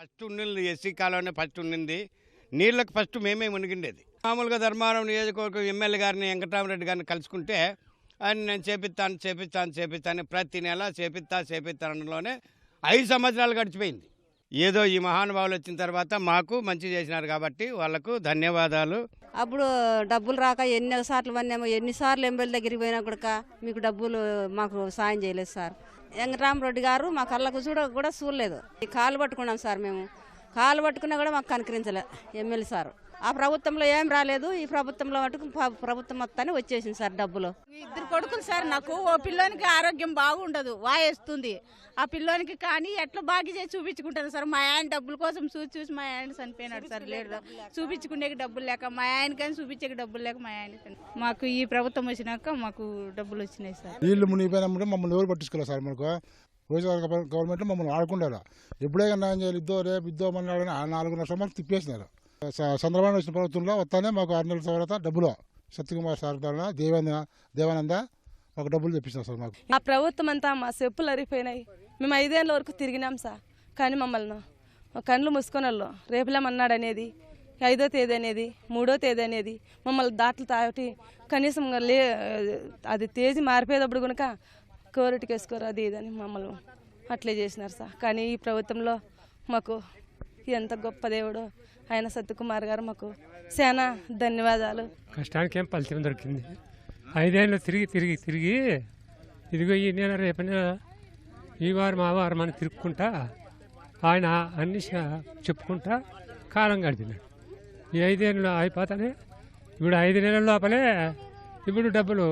First ఉండింది SC కాలంలో first ఉండింది నీళ్ళకి ఫస్ట్ మేమే మునిగిండేది. మామూలుగా ధర్మారం నియోజకవర్గం ఎమ్మెల్యే గారిని వెంకటరామరెడ్డి గారిని కలుసుకుంటే ఆయన నేను చేపిస్తాను చేపిస్తాను చేపిస్తాను ప్రతి నెల చేపిస్తా చేపిస్తానలోనే ఐదు సంవత్సరాలు గడిచిపోయింది. ఏదో ఈ మహానుభావులు వచ్చిన తర్వాత మాకు మంచి చేసినారు కాబట్టి వాళ్ళకు ధన్యవాదాలు. అప్పుడు డబ్బులు రాక ఎన్ని సార్లు పన్నామో ఎన్నిసార్లు ఎంఎల్ దగ్గరికి పోయినా కూడా మీకు డబ్బులు మాకు సాయం చేయలేదు సార్. వెంకటరామరెడ్డి గారు మా కళ్ళకు చూడ కూడా చూడలేదు ఈ కాలు పట్టుకున్నాం సార్ మేము. కాలు పట్టుకున్నా కూడా మాకు కనికరించలే ఎమ్మెల్యే సార్. ఆ ప్రభుత్వంలో ఏం రాలేదు ఈ ప్రభుత్వంలో మటుకు ప్ర- ప్రభుత్వం మొత్తాన్ని వచ్చేసింది సార్ డబ్బులు. ఇద్దరు కొడుకులు సార్ నాకు ఓ పిల్లోనికి ఆరోగ్యం బాగుండదు వాయేస్తుంది. ఆ పిల్లోనికి కానీ ఎట్లా బాగా చేసి చూపించుకుంటాను సార్? మా ఆయన డబ్బుల కోసం చూసి చూసి మా ఆయన చనిపోయినాడు సార్ లేడు. చూపించుకునేకి డబ్బులు లేక మా ఆయన కానీ చూపించేకి డబ్బులు లేక మా ఆయన మాకు ఈ ప్రభుత్వం వచ్చినాక మాకు డబ్బులు వచ్చినాయి సార్. నీళ్ళు మునిగిపోయినప్పుడు మమ్మల్ని ఎవరు పట్టించుకోలేదు సార్ మనకు? వైఎస్ఆర్ గవర్నమెంట్ మమ్మల్ని ఆడుకుంటారు. ఎప్పుడే న్యాయం చేయాలి ఇద్దో రేపు ఇద్దో మన్నాడని ఆ నాలుగున్నర లక్షల తిప్పేసినారు. చంద్రబాబు వచ్చిన ప్రభుత్వంలో వస్తానే మాకు ఆరు నెలల తర్వాత డబ్బులు. సత్యకుమార్ సార్ ద్వారా దేవానంద దేవానంద మాకు డబ్బులు తెప్పిస్తాం సార్ మాకు. మా ప్రభుత్వం అంతా మా చెప్పులు అరిగిపోయినాయి మేము ఐదేళ్ళ వరకు తిరిగినాం సార్. కానీ మమ్మల్ని కళ్ళు మూసుకొని వాళ్ళు రేపులేమన్నాడు అనేది ఐదో తేదీ అనేది మూడో తేదీ అనేది మమ్మల్ని దాట్లు తాగటి కనీసం లే అది తేజీ మారిపోయేటప్పుడు కనుక కోరిటికి వేసుకోరు అది ఇది అని మమ్మల్ని అట్లే చేసినారు సార్. కానీ ఈ ప్రభుత్వంలో మాకు ఎంత గొప్ప దేవుడు ఆయన సత్యకుమార్ గారు మాకు చాలా ధన్యవాదాలు. కష్టానికి ఏం ఫలితం దొరికింది? ఐదేళ్ళు తిరిగి తిరిగి తిరిగి ఇదిగో ఈ నెల రేపు నెల ఈ వారం ఆ వారం అని తిరుక్కుంటా ఆయన అన్ని చెప్పుకుంటా కాలం గడిపినాడు ఈ ఐదేళ్ళు అయిపోతానే ఇప్పుడు ఐదు నెలల లోపలే ఇప్పుడు డబ్బులు